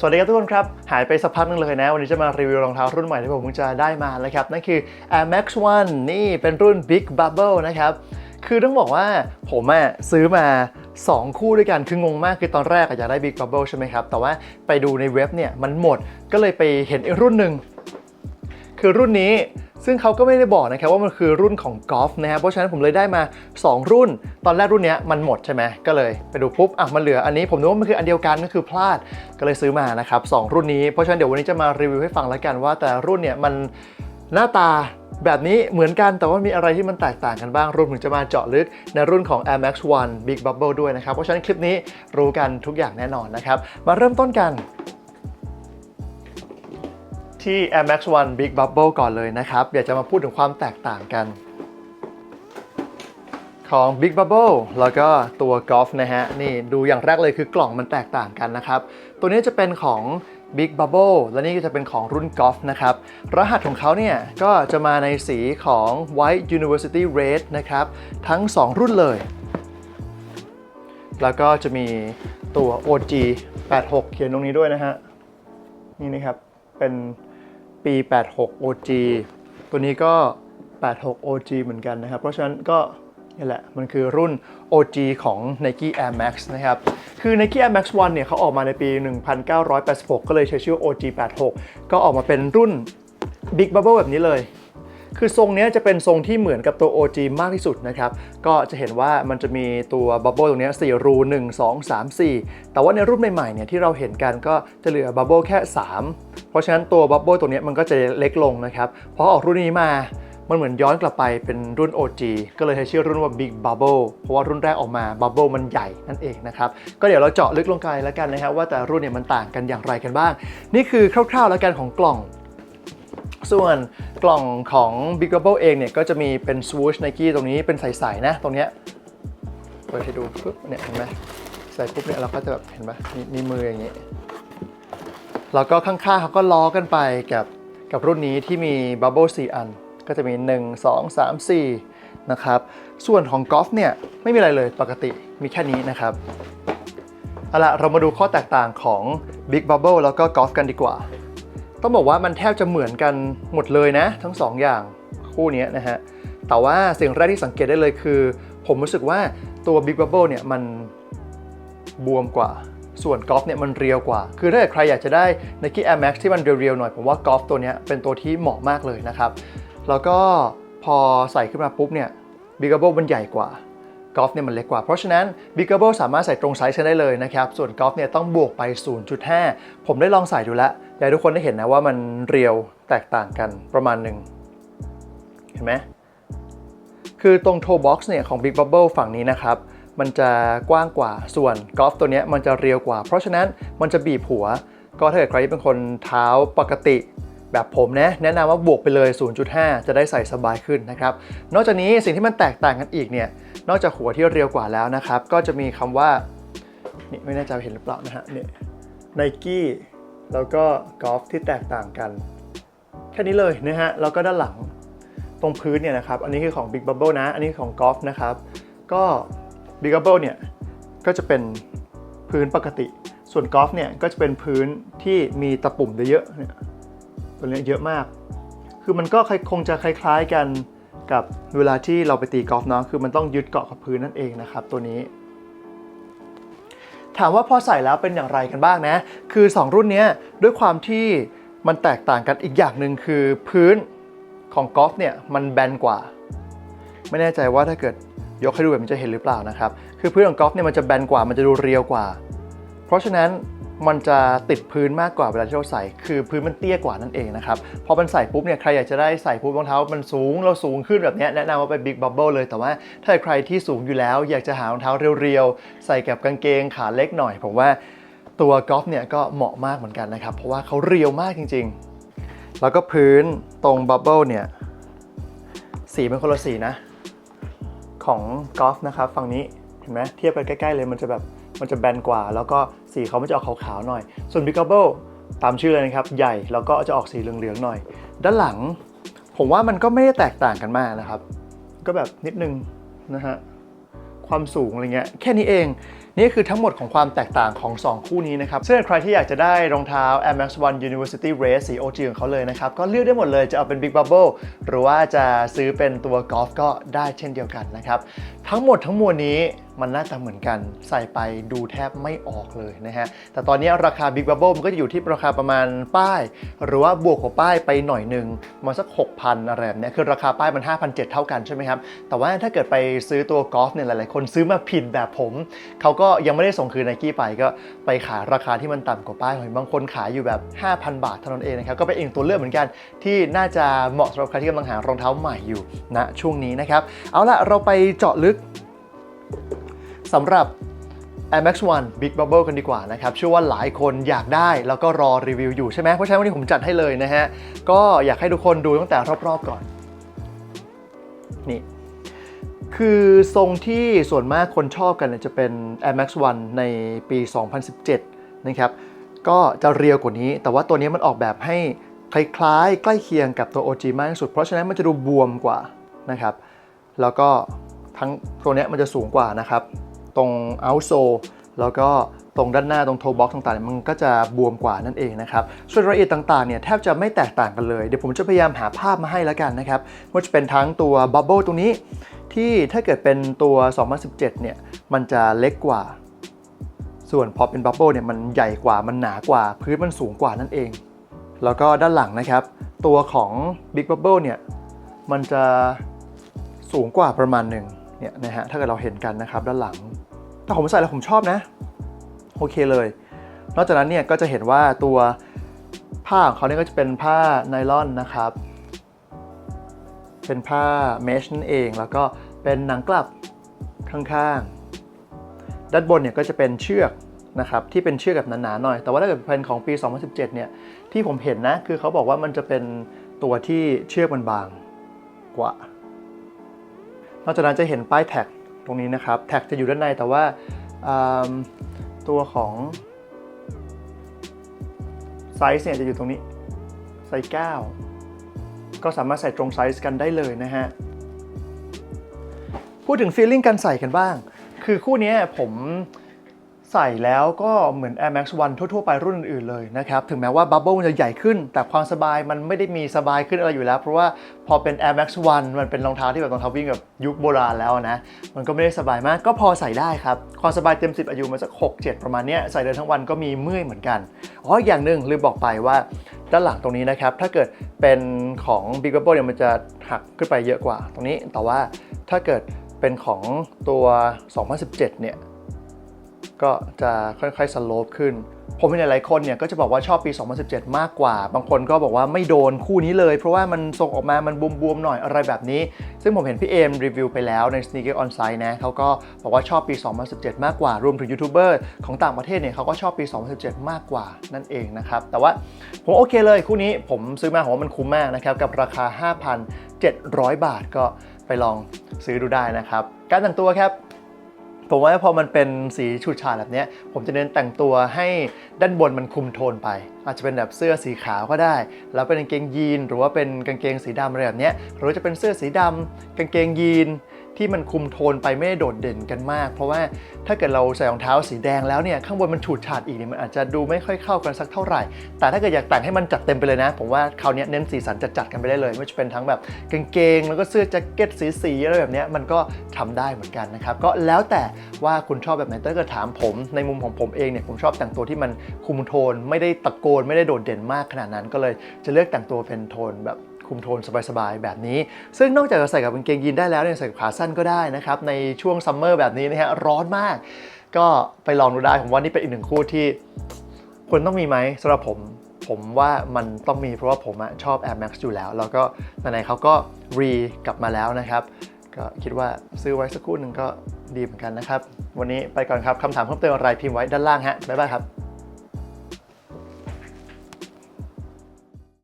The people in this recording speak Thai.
สวัสดีครับทุกคนครับ หายไปสักพักนึงเลยนะ วันนี้จะมารีวิวรองเท้ารุ่นใหม่ที่ผมเพิ่งจะได้มาแล้วครับ นั่นคือ Air Max 1 นี่เป็นรุ่น Big Bubble นะครับ คือต้องบอกว่าผมอะซื้อมา 2 คู่ด้วยกัน คืองงมากคือตอนแรกอยากได้ Big Bubble ใช่ไหมครับ แต่ว่าไปดูในเว็บเนี่ยมันหมดก็เลยไปเห็นอีกรุ่นหนึ่งคือรุ่นนี้ ซึ่งเขาก็ไม่ได้บอกนะครับว่ามันคือรุ่นของกอล์ฟนะครับเพราะฉะนั้นผมเลยได้มา 2 รุ่น ตอนแรกรุ่นเนี้ยมันหมดใช่ไหมก็เลยไปดูปุ๊บอะมันเหลืออันนี้ผมนึกว่ามันคืออันเดียวกันก็คือพลาดก็เลยซื้อมานะครับสองรุ่นนี้เพราะฉะนั้นเดี๋ยววันนี้จะมารีวิวให้ฟังแล้วกันว่า แต่รุ่นเนี่ยมันหน้าตาแบบนี้เหมือนกันแต่ว่ามีอะไรที่มันแตกต่างกันบ้างรวมถึงจะมาเจาะลึกในรุ่นของ Air Max 1 Big Bubble ด้วยนะครับ เพราะฉะนั้นคลิปนี้รู้กันทุกอย่างแน่นอนนะครับ มาเริ่มต้นกัน ที่ Air Max 1 Big Bubble ก่อนเลยนะครับ อยากจะมาพูดถึงความแตกต่างกัน ของ Big Bubble แล้วก็ตัว Golf นะฮะ นี่ดูอย่างแรกเลยคือกล่องมันแตกต่างกันนะครับ ตัวนี้จะเป็นของ Big Bubble และนี่ก็จะเป็นของรุ่น Golf นะครับ รหัสของเขาเนี่ย ก็จะมาในสีของ White University Red นะครับ ทั้ง 2 รุ่นเลย แล้วก็จะมีตัว OG 86 เขียนตรงนี้ด้วยนะฮะ นี่นะครับ เป็น ปี 86 OG ตัวนี้ก็ 86 OG เหมือนกันนะครับ เพราะฉะนั้นก็นี่แหละ มันคือรุ่น OG ของ Nike Air Max นะครับ คือ Nike Air Max 1 เนี่ยเขาออกมาในปี 1986 ก็เลยใช้ชื่อ OG 86 ก็ออกมาเป็นรุ่น Big Bubble แบบนี้เลย คือทรงนี้จะเป็นทรงที่เหมือนกับตัว OG มากที่สุดนะครับ ก็จะเห็นว่ามันจะมีตัวบับเบิลตรงนี้ย4รู 1 2 3 4 แต่ว่าในรุ่นใหม่ๆเนี่ยที่เราเห็นกันก็จะเหลือบับเบิลแค่ 3 เพราะฉะนั้นตัวบับเบิลตรงนี้มันก็จะเล็กลงนะครับพอออกรุ่นนี้มามันเหมือนย้อนกลับไปเป็นรุ่น OG ก็เลยใช้ชื่อรุ่นว่า Big Bubble เพราะว่ารุ่นแรกออกมาบับเบิลมันใหญ่นั่นเองนะครับ ก็เดี๋ยวเราเจาะลึกลงไปแล้วกันนะครับว่าแต่รุ่นเนี่ยมันต่างกันอย่างไรกันบ้าง นี่คือคร่าวๆแล้วกันของกล่อง ส่วนกล่องของ Big Bubble เองเนี่ยก็จะมีเป็น swoosh Nike ตรงนี้เป็นใสๆนะ ตรงเนี้ยเปิดให้ดูปุ๊บเนี่ยเห็นไหมใส่ปุ๊บเนี่ยเราก็จะแบบเห็นไหมมีมีมืออย่างนี้ แล้วก็ข้างๆเขาก็ล้อกันไปกับกับรุ่นนี้ที่มี Bubble 4 อัน ก็จะมี 1 2 3 4 นะครับ ส่วนของกอล์ฟเนี่ยไม่มีอะไรเลยปกติมีแค่นี้นะครับเอาละเรามาดูข้อแตกต่างของ Big Bubble แล้วก็กอล์ฟกันดีกว่า ต้องบอกว่ามันแทบจะเหมือนกันหมดเลยนะ ทั้ง 2 อย่างคู่นี้นะฮะ แต่ว่าสิ่งแรกที่สังเกตได้เลยคือ ผมรู้สึกว่าตัว Big Bubble เนี่ยมันบวมกว่า ส่วนกอล์ฟเนี่ยมันเรียวกว่า คือถ้าใครอยากจะได้ Nike Air Max ที่มันเรียวๆหน่อย ผมว่ากอล์ฟตัวนี้เป็นตัวที่เหมาะมากเลยนะครับ แล้วก็พอใส่ขึ้นมาปุ๊บเนี่ย Big Bubble มันใหญ่กว่า กอล์ฟเนี่ยมันเล็กกว่า เพราะฉะนั้น Big Bubble สามารถใส่ตรงไซส์ใช้ได้เลยนะครับ ส่วนกอล์ฟเนี่ยต้องบวกไป 0.5 ผมได้ลองใส่ดูแล้วอยากทุกคนได้เห็นนะว่ามันเรียวแตกต่างกันประมาณหนึ่งเห็นไหมคือตรงโทบ็อกซ์เนี่ยของ Big Bubble ฝั่งนี้นะครับมันจะกว้างกว่าส่วนกอล์ฟตัวเนี้ยมันจะเรียวกว่า เพราะฉะนั้นมันจะบีบหัว ก็ถ้าเกิดใครเป็นคนเท้าปกติ แบบผมนะแนะนำว่าบวกไปเลย 0.5 จะได้ใส่สบายขึ้นนะครับ นอกจากนี้สิ่งที่มันแตกต่างกันอีกเนี่ย นอกจากหัวที่เรียวกว่าแล้วนะครับ ก็จะมีคำว่านี่ไม่แน่ใจเห็นหรือเปล่านะฮะเนี่ยไนกี้แล้วก็กอล์ฟที่แตกต่างกัน แค่นี้เลยนะฮะแล้วก็ด้านหลังตรงพื้นเนี่ยนะครับ อันนี้คือของ Big Bubble นะ อันนี้ของกอล์ฟนะครับ ก็ Big Bubble เนี่ยก็จะเป็นพื้นปกติ ส่วนกอล์ฟเนี่ยก็จะเป็นพื้นที่มีตะปุ่มเยอะๆเนี่ย ตัวเนี้เยอะมาก คือมันก็คงจะคล้าย ๆกันกับเวลาที่เราไปตีกอล์ฟเนาะคือมันต้องยึดเกาะกับพื้นนั่นเองนะครับ ตัวนี้ ถามว่าพอใส่แล้วเป็นอย่างไรกันบ้างนะ คือ 2 รุ่นนี้ด้วยความที่มันแตกต่างกันอีกอย่างหนึ่งคือพื้นของกอล์ฟเนี่ยมันแบนกว่า ไม่แน่ใจว่าถ้าเกิดยกให้ดูแบบนี้จะเห็นหรือเปล่านะครับ คือพื้นของกอล์ฟเนี่ยมันจะแบนกว่ามันจะดูเรียวกว่า เพราะฉะนั้น มันจะติดพื้นมากกว่าเวลาที่เราใส่ คือพื้นมันเตี้ยกว่านั่นเองนะครับ พอมันใส่ปุ๊บเนี่ยใครอยากจะได้ใส่ปุ๊บรองเท้ามันสูงเราสูงขึ้นแบบนี้แนะนำว่าไป Big Bubble เลย แต่ว่าถ้าใครที่สูงอยู่แล้ว อยากจะหารองเท้าเรียวๆ ใส่กับกางเกงขาเล็กหน่อย ผมว่าตัวกอล์ฟเนี่ยก็เหมาะมากเหมือนกันนะครับ เพราะว่าเขาเรียวมากจริง ๆ แล้วก็พื้นตรงบับเบิลเนี่ยสีเป็นคนละสีนะ ของกอล์ฟนะครับฝั่งนี้เห็นไหมเทียบกันใกล้ๆเลยมันจะแบบมันจะแบนกว่าแล้วก็ สีเขามันจะออกขาวๆหน่อย ส่วน Big Bubble ตามชื่อเลยนะครับ ใหญ่แล้วก็จะออกสีเหลืองๆหน่อย ด้านหลัง ผมว่ามันก็ไม่ได้แตกต่างกันมากนะครับ ก็แบบนิดนึงนะฮะความสูงอะไรเงี้ยแค่นี้เอง นี่คือทั้งหมดของความแตกต่างของ 2 คู่นี้นะครับซึ่งใครที่อยากจะได้รองเท้า Air Max 1 University Race สี OG ของเขาเลยนะครับ ก็เลือกได้หมดเลยจะเอาเป็น Big Bubble หรือว่าจะซื้อเป็นตัวกอล์ฟก็ได้เช่นเดียวกันนะครับ ทั้งหมดทั้งมวลนี้มันหน้าตาเหมือนกันใส่ไปดูแทบไม่ออกเลยนะฮะ แต่ตอนนี้ราคา Big Bubble มันก็จะอยู่ที่ราคาประมาณป้าย หรือว่าบวกกว่าป้ายไปหน่อยหนึ่งมาสัก 6,000 อะไรแบบเนี้ยคือราคาป้ายมัน 5,700 เท่ากันใช่ไหมครับ แต่ว่าถ้าเกิดไปซื้อตัวกอล์ฟเนี่ยหลายๆ คนซื้อมาผิดแบบผมเขาก็็ยังไม่ได้ส่งคืนไนกี้ไปก็ไปขายราคาที่มันต่ำกว่าป้ายหน่อยบางคนขายอยู่แบบ 5,000 บาทเท่านั้นเองนะครับก็เป็นอีกตัวเลือกเหมือนกันที่น่าจะเหมาะสำหรับใครที่กำลังหารองเท้าใหม่อยู่ณช่วงนี้นะครับ เอาล่ะเราไปเจาะลึกสำหรับ Air Max 1 Big Bubble กันดีกว่านะครับเชื่อว่าหลายคนอยากได้แล้วก็รอรีวิวอยู่ใช่ไหมเพราะฉะนั้นวันนี้ผมจัดให้เลยนะฮะก็อยากให้ทุกคนดูตั้งแต่รอบๆก่อนนี่ คือทรงที่ส่วนมากคนชอบกันเนี่ยจะเป็น Air Max 1 ในปี 2017 นะครับ ก็จะเรียวกว่านี้ แต่ว่าตัวนี้มันออกแบบให้คล้ายๆ ใกล้เคียงกับตัว OG มากที่สุด เพราะฉะนั้นมันจะดูบวมกว่านะครับ แล้วก็ทั้งตัวเนี้ยมันจะสูงกว่านะครับ ตรง outsole แล้วก็ตรงด้านหน้าตรง toe box ต่างๆ มันก็จะบวมกว่านั่นเองนะครับ ส่วนรายละเอียดต่างๆเนี่ยแทบจะไม่แตกต่างกันเลย เดี๋ยวผมจะพยายามหาภาพมาให้แล้วกันนะครับว่าจะเป็นทั้งตัว bubble ตรงนี้ ที่ถ้าเกิดเป็นตัว 2017 เนี่ย มันจะเล็กกว่า ส่วนพอเป็นบับเบิลเนี่ยมันใหญ่กว่ามันหนากว่า พื้นมันสูงกว่านั่นเอง แล้วก็ด้านหลังนะครับ ตัวของ Big Bubble เนี่ย มันจะสูงกว่าประมาณหนึ่งเนี่ยนะฮะถ้าเกิดเราเห็นกันนะครับด้านหลัง แต่ผมใส่แล้วผมชอบนะ โอเคเลย นอกจากนั้นเนี่ยก็จะเห็นว่าตัวผ้าของเขาเนี่ยก็จะเป็นผ้าไนลอนนะครับ เป็นผ้าเมชนั่นเอง แล้วก็เป็นหนังกลับข้างๆ ด้านบนเนี่ยก็จะเป็นเชือกนะครับที่เป็นเชือกแบบหนาๆหน่อย แต่ว่าถ้าเกิดเป็นของปี 2017 เนี่ยที่ผมเห็นนะ คือเขาบอกว่ามันจะเป็นตัวที่เชือกมันบางกว่านอกจากนั้นจะเห็นป้ายแท็กตรงนี้นะครับแท็กจะอยู่ด้านในแต่ว่าตัวของไซส์เนี่ยจะอยู่ตรงนี้ไซส์9 ก็สามารถใส่ตรงไซส์กันได้เลยนะฮะ พูดถึงฟีลลิ่งการใส่กันบ้าง คือคู่นี้ผมใส่แล้วก็เหมือน Air Max 1 ทั่ว ๆ ไปรุ่นอื่นๆเลยนะครับ ถึงแม้ว่าบับเบิลมันจะใหญ่ขึ้น แต่ความสบายมันไม่ได้มีสบายขึ้นอะไรอยู่แล้ว เพราะว่าพอเป็น Air Max 1 มันเป็นรองเท้าที่แบบรองเท้าวิ่งแบบยุคโบราณแล้วนะ มันก็ไม่ได้สบายมากก็พอใส่ได้ครับ ความสบายเต็ม 10 อายุมาสัก 6 7 ประมาณเนี้ยใส่เดินทั้งวันก็มีเมื่อยเหมือนกัน อ๋ออย่างหนึ่งลืมบอกไปว่า ด้านหลังตรงนี้นะครับ ถ้าเกิดเป็นของ Big Bubble เนี่ยมันจะหักขึ้นไปเยอะกว่าตรงนี้ แต่ว่าถ้าเกิดเป็นของตัว 2017 เนี่ย ก็จะค่อยๆสโลปขึ้น ผมเห็นหลายๆคนเนี่ยก็จะบอกว่าชอบปี 2017 มากกว่า บางคนก็บอกว่าไม่โดนคู่นี้เลย เพราะว่ามันส่งออกมา มันบวมๆหน่อยอะไรแบบนี้ ซึ่งผมเห็นพี่เอมรีวิวไปแล้วใน Sneaker On Site นะเขาก็บอกว่าชอบปี 2017 มากกว่า รวมถึงยูทูบเบอร์ของต่างประเทศเนี่ยเขาก็ชอบปี 2017 มากกว่านั่นเองนะครับ แต่ว่าผมโอเคเลยคู่นี้ผมซื้อมาผมว่ามันคุ้มมากนะครับกับราคา 5,700 บาทก็ไปลองซื้อดูได้นะครับ การแต่งตัวครับ ผมว่าพอมันเป็นสีฉูดฉาดแบบนี้ผมจะเน้นแต่งตัวให้ด้านบนมันคุมโทนไป อาจจะเป็นแบบเสื้อสีขาวก็ได้ แล้วเป็นกางเกงยีนหรือว่าเป็นกางเกงสีดำอะไรแบบนี้หรือจะเป็นเสื้อสีดำกางเกงยีน ที่มันคุมโทนไปไม่ได้โดดเด่นกันมาก เพราะว่าถ้าเกิดเราใส่รองเท้าสีแดงแล้วเนี่ยข้างบนมันฉูดฉาดอีกเนี่ยมันอาจจะดูไม่ค่อยเข้ากันสักเท่าไหร่ แต่ถ้าเกิดอยากแต่งให้มันจัดเต็มไปเลยนะ ผมว่าคราวนี้เน้นสีสันจัดๆกันไปได้เลยไม่ว่าจะเป็นทั้งแบบกางเกง แล้วก็เสื้อแจ็คเก็ตสีๆอะไรแบบนี้มันก็ทำได้เหมือนกันนะครับก็แล้วแต่ว่าคุณชอบแบบไหนต่ถ้าเกิดถามผมในมุมของผมเองเนี่ยผมชอบแต่งตัวที่มันคุมโทน ไม่ได้ตะโกนไม่ได้โดดเด่นมากขนาดนั้นก็เลยจะเลือกแต่งตัวเป็นโทนแบบ คุมโทนสบายๆ แบบนี้ ซึ่งนอกจากจะใส่กับกางเกงยีนได้แล้วเนี่ยใส่กับขาสั้นก็ได้นะครับในช่วงซัมเมอร์แบบนี้นะฮะร้อนมาก ก็ไปลองดูได้ผมว่านี่เป็นอีกหนึ่งคู่ที่ควรต้องมีไหมสำหรับผมผมว่ามันต้องมีเพราะว่าผมชอบ Air Max อยู่แล้ว แล้วก็ไหนๆเขาก็รีกลับมาแล้วนะครับ ก็คิดว่าซื้อไว้สักคู่หนึ่งก็ดีเหมือนกันนะครับ วันนี้ไปก่อนครับคำถามเพิ่มเติมอะไรพิมพ์ไว้ด้านล่างฮะบ๊ายบายครับ